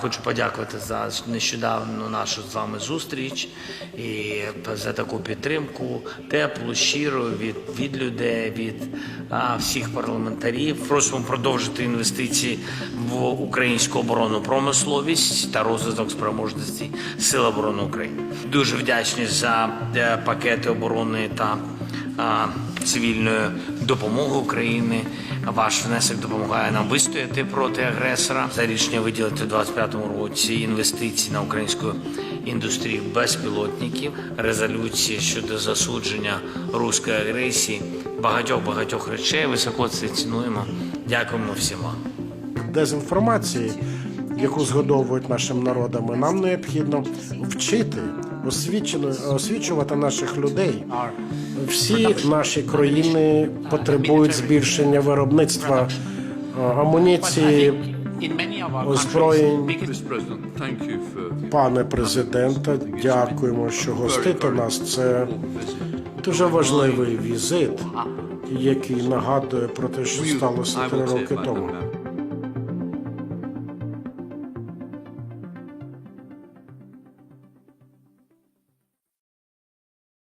Хочу подякувати за нещодавну нашу з вами зустріч і за таку підтримку, теплу, щиру від, від людей, від а, всіх парламентарів. Просимо продовжити інвестиції в українську оборонну промисловість та розвиток спроможності Сил оборони України. Дуже вдячні за е, пакети оборони та цивільної допомоги України. Ваш внесок допомагає нам вистояти проти агресора. За рішення виділити в 2025 році інвестиції на українську індустрію безпілотників, резолюції щодо засудження руської агресії, багатьох багатьох речей. Високо це цінуємо. Дякуємо всім дезінформації, яку згодовують нашим народами, нам необхідно вчити, освічувати наших людей. Всі наші країни потребують збільшення виробництва е, амуніції, озброєнь. Пане президенте, дякуємо, що гостите нас. Це дуже важливий візит, який нагадує про те, що сталося три роки тому.